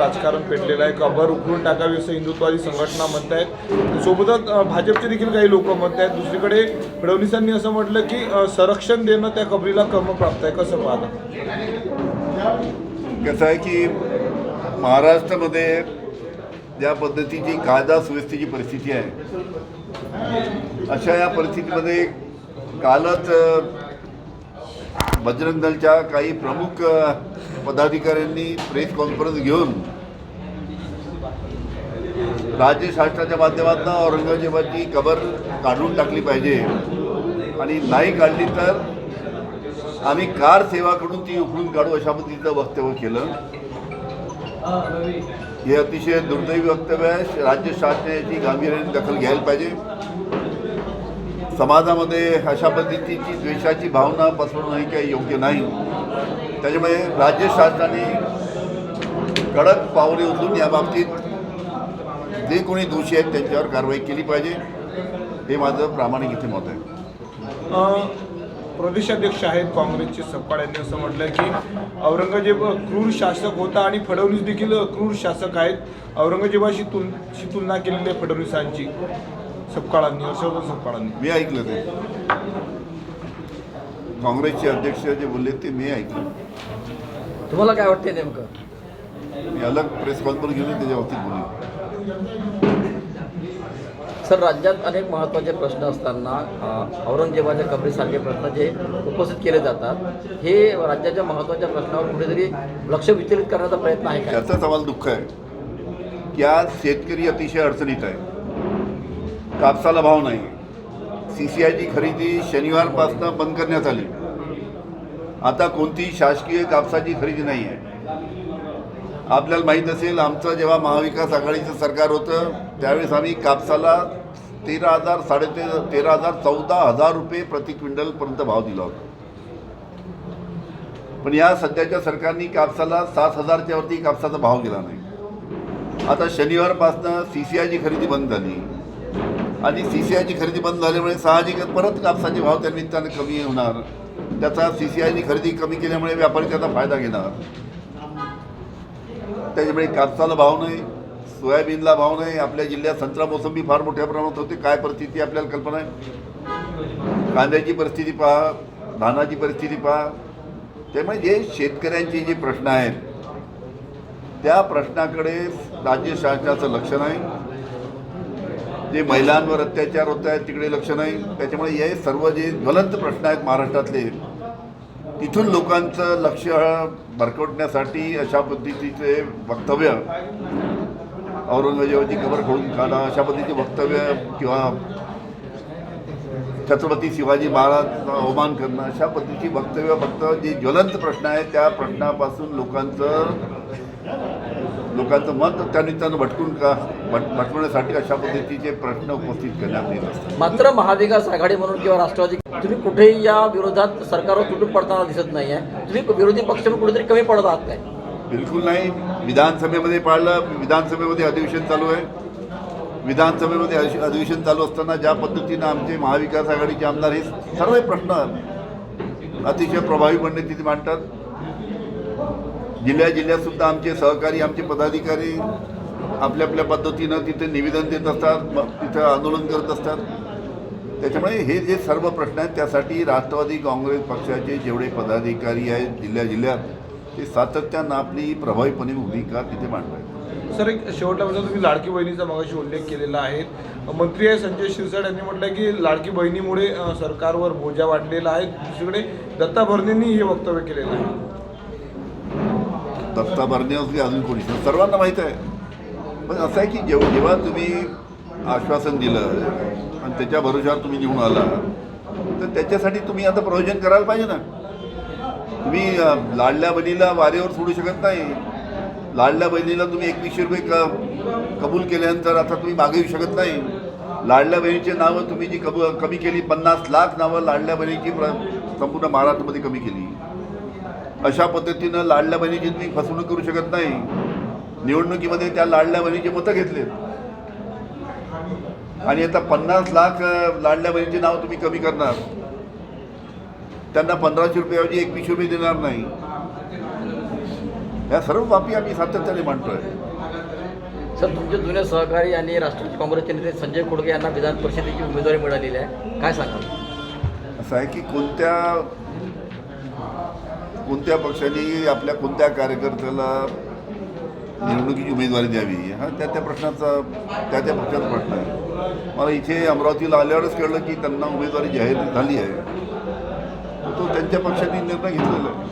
राजकारण पेटलेलं आहे. कबर उकळून टाकावी असं हिंदुत्वादी संघटना म्हणत आहेत. सोबतच भाजपचे देखील काही लोक म्हणत आहेत. दुसरीकडे फडणवीसांनी असं म्हटलं की संरक्षण देणं त्या कबरीला क्रमप्राप्त आहे. कसं पाहता? कसं आहे की महाराष्ट्रामध्ये ज्या पद्धतीची कायदा सुव्यवस्थेची परिस्थिती आहे अशा या परिस्थितीमध्ये कालच बजरंग दलच्या काही प्रमुख पदाधिकाऱ्यांनी प्रेस कॉन्फरन्स घेऊन राज्य शासनाच्या माध्यमातून औरंगजेबाची कबर काढून टाकली पाहिजे. आणि नाही काढली तर आम्ही कार सेवाकडून ती उकळून काढू अशा पद्धतीचं वक्तव्य केलं. हे अतिशय दुर्दैवी वक्तव्य आहे. राज्य शासनाची गांभीर्याने दखल घ्यायला पाहिजे. समाजामध्ये अशा पद्धतीची द्वेषाची भावना पसरवणं हे काही योग्य नाही. त्याच्यामुळे राज्य शासनाने कडक पावले उचलून याबाबतीत जे कोणी दोषी आहेत त्यांच्यावर कारवाई केली पाहिजे हे माझं प्रामाणिक इथे मत आहे. अ, प्रदेशाध्यक्ष आहेत काँग्रेसचे सपकाळ यांनी असं म्हटलंय की औरंगजेब क्रूर शासक होता आणि फडणवीस देखील क्रूर शासक आहेत. औरंगजेबाशी तुल शी तुलना केलेली आहे फडणवीसांची सपकाळांनी हर्षवर्धन सपकाळांनी. मी ऐकलं ते. काँग्रेसचे अध्यक्ष जे बोलले ते मी ऐकलं. तुम्हाला काय वाटते नेमकं? मी अलग प्रेस कॉन्फरन्स घेऊन त्याच्या बाबतीत बोलले. सर राज्यात अनेक महत्त्वाचे प्रश्न असताना औरंगजेबाच्या कबरीसारखे प्रश्न जे उपस्थित केले जातात हे राज्याच्या महत्त्वाच्या प्रश्नावर कुठेतरी लक्ष विचलित करण्याचा प्रयत्न आहे का? सवाल आम्हाला दुःख आहे. की आज शेतकरी अतिशय अडचणीत आहे. कापसाला भाव नाही सी सी आयची खरेदी शनिवारपासून बंद करण्यात आली. आता कोणतीही शासकीय कापसाची खरेदी नाही आहे आपल्याला माहीत असेल आमचं जेव्हा महाविकास आघाडीचं सरकार होतं त्यावेळेस आम्ही कापसाला तेरा हजार साडेते तेरा हजार चौदा हजार रुपये प्रति क्विंटलपर्यंत भाव दिला होता. पण या सध्याच्या सरकारने कापसाला सात हजारच्या वरती कापसाचा भाव गेला नाही. आता शनिवारपासनं सी सी आयची खरेदी बंद झाली. आणि सी सी आयची खरेदी बंद झाल्यामुळे साहजिकच परत कापसाचे भाव त्या निमित्तानं कमी होणार. त्याचा सी सी आयची खरेदी कमी केल्यामुळे व्यापारी त्याचा फायदा घेणार. त्याच्यामुळे कापसाला भाव नाही सोयाबीनला भाव नाही आपल्या जिल्ह्यात संत्रा मोसंबी फार मोठ्या प्रमाणात होते. काय परिस्थिती आपल्याला कल्पना आहे? कांद्याची परिस्थिती पहा धानाची परिस्थिती पहा. त्यामुळे जे शेतकऱ्यांचे जे प्रश्न आहेत त्या प्रश्नाकडे राज्य शासनाचं लक्ष नाही. जे महिलांवर अत्याचार होत आहेत तिकडे लक्ष नाही. त्याच्यामुळे हे सर्व जे ज्वलंत प्रश्न आहेत महाराष्ट्रातले तिथून लोकांचं लक्ष भरकवण्यासाठी अशा पद्धतीचे वक्तव्य औरंगजेबाची कबर खोडून काढा अशा पद्धतीचे वक्तव्य किंवा छत्रपती शिवाजी महाराजांचा अवमान करणं अशा पद्धतीची वक्तव्य फक्त जे ज्वलंत प्रश्न आहे त्या प्रश्नापासून लोकांचं लोकांचं मत त्या निमित्तानं भटकून का भट भटकवण्यासाठी अशा पद्धतीचे प्रश्न उपस्थित करण्यात येत असतात. मात्र महाविकास आघाडी म्हणून किंवा राष्ट्रवादी तुम्ही कुठेही या विरोधात सरकारवर तुटून पडताना दिसत नाही आहे तुम्ही विरोधी पक्ष कुठेतरी कमी पडत आहात काय? बिलकुल नाही. विधानसभेमध्ये पाळलं. विधानसभेमध्ये अधिवेशन चालू आहे. विधानसभेमध्ये अधि- अधिवेशन चालू असताना ज्या पद्धतीनं आमचे महाविकास आघाडीचे आमदार हे सर्व प्रश्न अतिशय प्रभावीपणे तिथे मांडतात. जिल्ह्या जिल्ह्यात सुद्धा आमचे सहकारी आमचे पदाधिकारी आपल्या आपल्या पद्धतीनं तिथे निवेदन देत असतात मग तिथं आंदोलन करत असतात. त्याच्यामुळे हे जे सर्व प्रश्न आहेत त्यासाठी राष्ट्रवादी काँग्रेस पक्षाचे जेवढे पदाधिकारी आहेत जिल्ह्या जिल्ह्यात ते सातत्यानं आपली प्रभावीपणे भूमिका तिथे मांडतात सर एक शेवटला म्हणजे तुम्ही लाडकी बहिणीचा मगाशी उल्लेख केलेला आहे. मंत्री आहे संजय शिरसाट यांनी म्हटलं की लाडकी बहिणीमुळे सरकारवर बोजा वाढलेला आहे. दुसरीकडे दत्ता भरणींनी हे वक्तव्य केलेलं आहे. दत्ता भरणे की अजून कोणी? सर्वांना माहीत आहे. पण असं आहे की जेव जेव्हा तुम्ही आश्वासन दिलं आणि त्याच्या भरोशावर तुम्ही निवडून आला तर त्याच्यासाठी तुम्ही आता प्रयोजन करायला पाहिजे ना. तुम्ही लाडल्या बहिणीला वारेवर सोडू शकत नाही. लाडल्या बहिणीला तुम्ही एकवीसशे रुपये क कबूल केल्यानंतर आता तुम्ही मागे येऊ शकत नाही. लाडल्या बहिणीचे नावं तुम्ही जी कबू कमी केली पन्नास लाख नावं लाडल्या बहिणीची प्र संपूर्ण महाराष्ट्रामध्ये कमी केली. अशा पद्धतीनं लाडल्या बहिणीची तुम्ही फसवणूक करू शकत नाही. निवडणुकीमध्ये त्या लाडल्या बहिणीचे मतं घेतले आणि आता पन्नास लाख लाडल्या बहिणीचे नाव तुम्ही कमी करणार. त्यांना पंधराशे रुपयाऐवजी एकवीसशे रुपये देणार नाही. या सर्व बाबी आम्ही सातत्याने मांडतोय. सर तुमचे जुने सहकारी आणि राष्ट्रवादी काँग्रेसचे नेते संजय खोडके यांना विधान परिषदेची उमेदवारी मिळालेली आहे. काय सांगाल? असं आहे की कोणत्या कोणत्या पक्षाने आपल्या कोणत्या कार्यकर्त्याला निवडणुकीची उमेदवारी द्यावी? हा त्या त्या प्रश्नाचा त्या त्या पक्षाचा प्रश्न आहे. मला इथे अमरावतीला आल्यावरच कळलं की त्यांना उमेदवारी जाहीर झाली आहे. तो त्यांच्या पक्षाने निर्णय घेतलेला आहे.